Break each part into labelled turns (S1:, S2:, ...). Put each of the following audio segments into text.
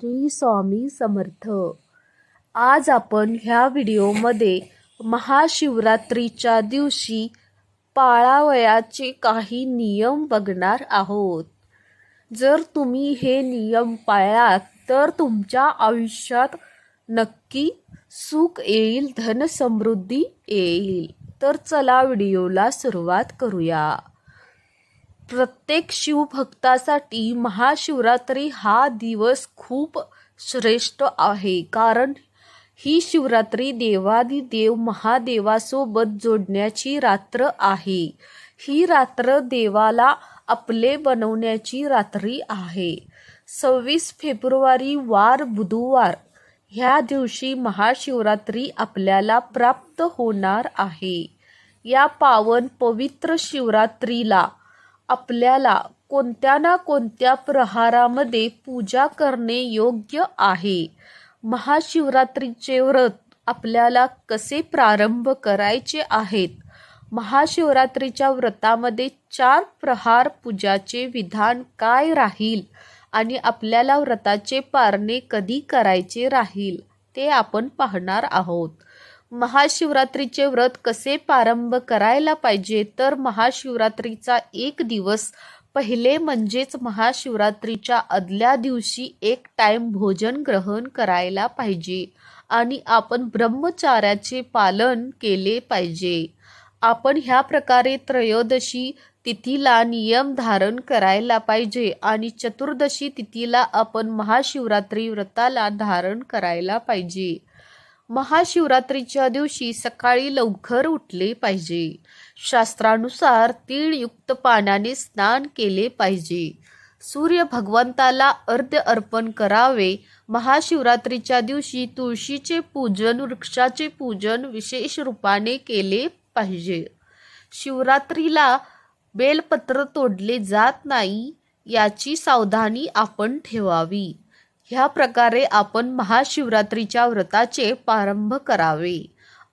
S1: श्री स्वामी समर्थ. आज आपण ह्या व्हिडिओमध्ये महाशिवरात्रीच्या दिवशी पाळावयाचे काही नियम बघणार आहोत. जर तुम्ही हे नियम पाळलात तर तुमच्या आयुष्यात नक्की सुख येईल धनसमृद्धी येईल. तर चला व्हिडिओला सुरुवात करूया. प्रत्येक शिवभक्तासाठी महाशिवरात्री हा दिवस खूप श्रेष्ठ आहे. कारण ही शिवरात्री देवादिदेव महादेवासोबत जोडण्याची रात्र आहे. ही रात्र देवाला आपले बनवण्याची रात्री आहे. सव्वीस फेब्रुवारी वार बुधवार ह्या दिवशी महाशिवरात्री आपल्याला प्राप्त होणार आहे. या पावन पवित्र शिवरात्रीला आपल्याला कोणत्या ना कोणत्या प्रहारामध्ये पूजा करणे योग्य आहे? महाशिवरात्रीचे व्रत आपल्याला कसे प्रारंभ करायचे आहेत? महाशिवरात्रीच्या व्रतामध्ये चार प्रहार पूजाचे विधान काय राहील? आणि आपल्याला व्रताचे पारणे कधी करायचे राहील? ते आपण पाहणार आहोत. महाशिवरात्रीचे व्रत कसे प्रारंभ करायला पाहिजे? तर महाशिवरात्रीचा एक दिवस पहिले म्हणजेच महाशिवरात्रीच्या आदल्या दिवशी एक टाईम भोजन ग्रहण करायला पाहिजे आणि आपण ब्रह्मचार्याचे पालन केले पाहिजे. आपण ह्या प्रकारे त्रयोदशी तिथीला नियम धारण करायला पाहिजे आणि चतुर्दशी तिथीला आपण महाशिवरात्री व्रताला धारण करायला पाहिजे. महाशिवरात्रीच्या दिवशी सकाळी लवकर उठले पाहिजे. शास्त्रानुसार तीळयुक्त पाण्याने स्नान केले पाहिजे. सूर्य भगवंताला अर्ध्य अर्पण करावे. महाशिवरात्रीच्या दिवशी तुळशीचे पूजन वृक्षाचे पूजन विशेष रूपाने केले पाहिजे. शिवरात्रीला बेलपत्र तोडले जात नाही याची सावधानी आपण ठेवावी. ह्या प्रकारे आपण महाशिवरात्रीच्या व्रताचे प्रारंभ करावे.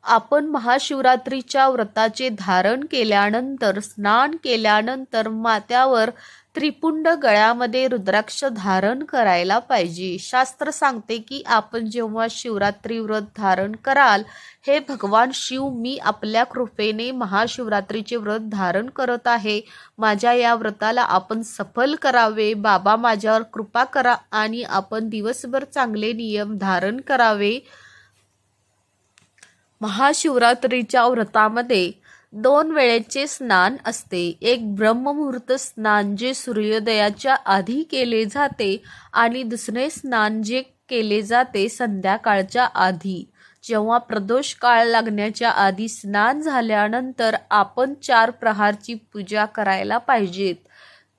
S1: आपण महाशिवरात्रीच्या व्रताचे धारण केल्यानंतर स्नान केल्यानंतर मात्यावर त्रिपुंड गळ्यामध्ये रुद्राक्ष धारण करायला पाहिजे. शास्त्र सांगते की आपण जेव्हा शिवरात्री व्रत धारण कराल हे भगवान शिव मी आपल्या कृपेने महाशिवरात्रीचे व्रत धारण करत आहे. माझ्या या व्रताला आपण सफल करावे बाबा माझ्यावर कृपा करा आणि आपण दिवसभर चांगले नियम धारण करावे. महाशिवरात्रीच्या व्रतामध्ये दोन वेळेचे स्नान असते. एक ब्रह्ममुहूर्त स्नान जे सूर्योदयाच्या आधी केले जाते आणि दुसरे स्नान जे केले जाते संध्याकाळच्या आधी. जेव्हा प्रदोष काळ लागण्याच्या आधी स्नान झाल्यानंतर आपण चार प्रहारची पूजा करायला पाहिजेत.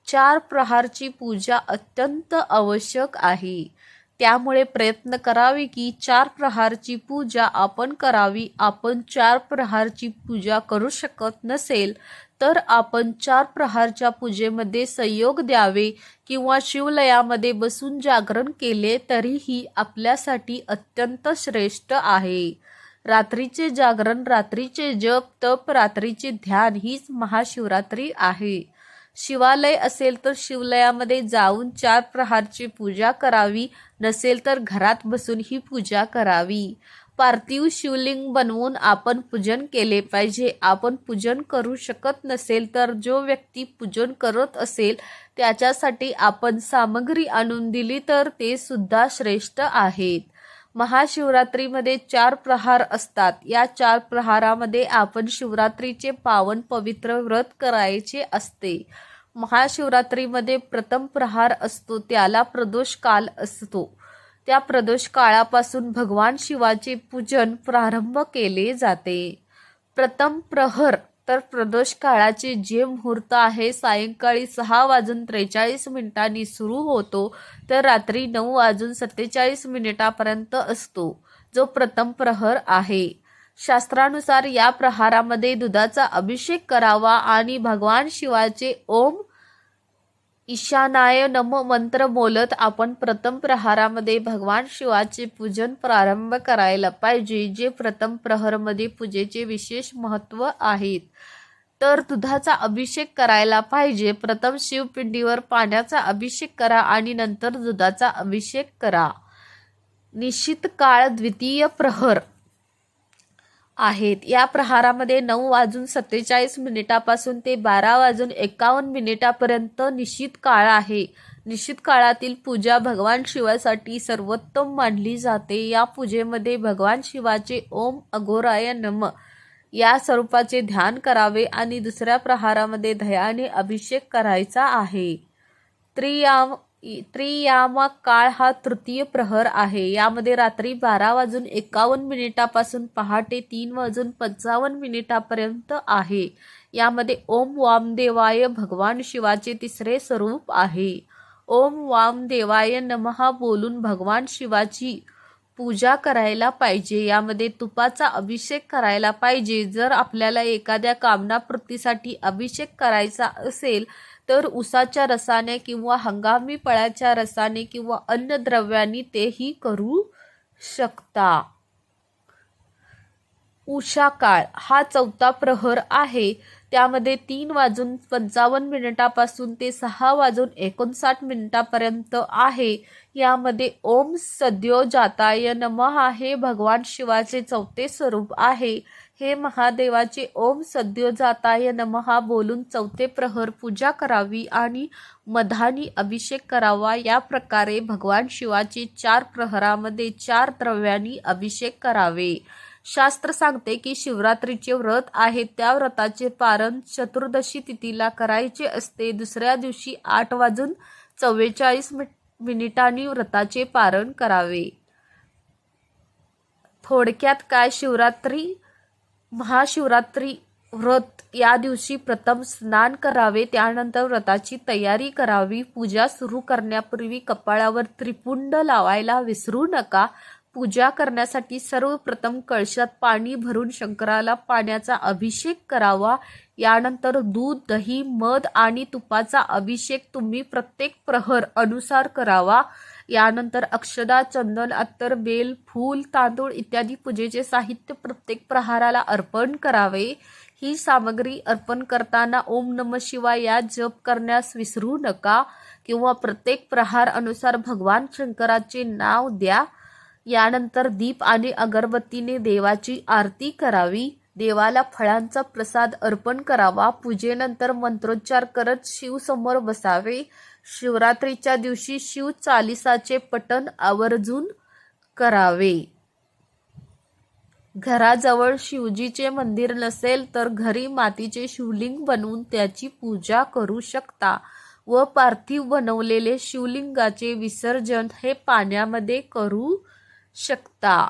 S1: चार प्रहारची पूजा अत्यंत आवश्यक आहे. त्यामुळे प्रयत्न करावे की चार प्रहारची पूजा आपण करावी. आपण चार प्रहारची पूजा करू शकत नसेल तर आपण चार प्रहारच्या पूजेमध्ये संयोग द्यावे किंवा शिवलयामध्ये बसून जागरण केले तरीही आपल्यासाठी अत्यंत श्रेष्ठ आहे. रात्रीचे जागरण रात्रीचे जप तप रात्रीचे ध्यान हीच महाशिवरात्री आहे. शिवालय असेल तर शिवलयामध्ये जाऊन चार प्रहारची पूजा करावी नसेल तर घरात बसून ही पूजा करावी. पार्थिव शिवलिंग बनवून आपण पूजन केले पाहिजे. आपण पूजन करू शकत नसेल तर जो व्यक्ती पूजन करत असेल त्याच्यासाठी आपण सामग्री आणून दिली तर ते सुद्धा श्रेष्ठ आहेत. महाशिवरात्रीमध्ये चार प्रहार असतात. या चार प्रहारामध्ये आपण शिवरात्रीचे पावन पवित्र व्रत करायचे असते. महाशिवरात्रीमध्ये प्रथम प्रहार असतो त्याला प्रदोष काल असतो. त्या प्रदोष काळापासून भगवान शिवाचे पूजन प्रारंभ केले जाते. प्रथम प्रहर तर प्रदोष काळाचे जे मुहूर्त आहे सायंकाळी सहा वाजून त्रेचाळीस मिनिटांनी सुरू होतो तर रात्री नऊ वाजून सत्तेचाळीस मिनिटापर्यंत असतो जो प्रथम प्रहर आहे. शास्त्रानुसार या प्रहारामध्ये दुधाचा अभिषेक करावा आणि भगवान शिवाचे ओम ईशानाय नम मंत्र बोलत आपण प्रथम प्रहारामध्ये भगवान शिवाचे पूजन प्रारंभ करायला पाहिजे जे प्रथम प्रहरमध्ये पूजेचे विशेष महत्त्व आहेत. तर दुधाचा अभिषेक करायला पाहिजे. प्रथम शिवपिंडीवर पाण्याचा अभिषेक करा आणि नंतर दुधाचा अभिषेक करा. निश्चित काळ द्वितीय प्रहर. आहेत. या प्रहारामध्ये नऊ वाजून सत्तेचाळीस मिनिटापासून ते बारा वाजून एकावन्न मिनिटापर्यंत निश्चित काळ आहे. निश्चित काळातील पूजा भगवान शिवासाठी सर्वोत्तम मानली जाते. या पूजेमध्ये भगवान शिवाचे ओम अघोराय नम. या स्वरूपाचे ध्यान करावे आणि दुसऱ्या प्रहारामध्ये दयाने अभिषेक करायचा आहे. त्रियाम त्रियामा काळ हा तृतीय प्रहर आहे. यामध्ये रात्री बारा वाजून एकावन्न मिनिटापासून पहाटे तीन वाजून पंचावन्न मिनिटापर्यंत आहे. यामध्ये ओम वामदेवाय भगवान शिवाचे तिसरे स्वरूप आहे. ओम वामदेवाय नमहा बोलून भगवान शिवाची पूजा करायला पाहिजे. यामध्ये तुपाचा अभिषेक करायला पाहिजे. जर आपल्याला एखाद्या कामनापूर्तीसाठी अभिषेक करायचा असेल तर उसाच्या रसाने किंवा हंगामी फळाच्या रसाने किंवा अन्नद्रव्याने तेही करू शकता. उषा काळ हा चौथा प्रहर आहे. त्यामध्ये तीन वाजून पंचावन्न मिनिटापासून ते सहा वाजून एकोणसाठ मिनिटापर्यंत आहे. यामध्ये ओम सद्यो जाताय नमः हे भगवान शिवाचे चौथे स्वरूप आहे. हे महादेवाचे ओम सद्यो जाताय नमहा बोलून चौथे प्रहर पूजा करावी आणि मधानी अभिषेक करावा. या प्रकारे भगवान शिवाचे चार प्रहरामध्ये चार द्रव्यांनी अभिषेक करावे. शास्त्र सांगते की शिवरात्रीचे व्रत आहे त्या व्रताचे पारण चतुर्दशी तिथीला करायचे असते. दुसऱ्या दिवशी आठ वाजून चव्वेचाळीस मिनिटांनी व्रताचे पारण करावे. थोडक्यात काय शिवरात्री महाशिवरात्री व्रत या दिवशी प्रथम स्नान करावे त्यानंतर व्रताची तयारी करावी पूजा सुरू करण्यापूर्वी कपाळावर त्रिपुंड लावायला विसरू नका. पूजा करण्यासाठी सर्वप्रथम कळशात पाणी भरून शंकराला पाण्याचा अभिषेक करावा. यानंतर दूध दही मध आणि तुपाचा अभिषेक तुम्ही प्रत्येक प्रहर अनुसार करावा. यानंतर अक्षदा चंदन अत्तर बेल फूल तांदूळ इत्यादी पूजेचे साहित्य प्रत्येक प्रहाराला अर्पण करावे. ही सामग्री अर्पण करताना ओम नम शिवाय या जप करण्यास विसरू नका किंवा प्रत्येक प्रहार अनुसार भगवान शंकराचे नाव द्या. यानंतर दीप आणि अगरबत्तीने देवाची आरती करावी. देवाला फळांचा प्रसाद अर्पण करावा. पूजेनंतर मंत्रोच्चार करत शिवसमोर बसावे. शिवरात्रीच्या दिवशी शिव चालिसाचे पठण आवर्जून करावे. घराजवळ शिवजीचे मंदिर नसेल तर घरी मातीचे शिवलिंग बनवून त्याची पूजा करू शकता व पार्थिव बनवलेले शिवलिंगाचे विसर्जन हे पाण्यामध्ये करू शकता.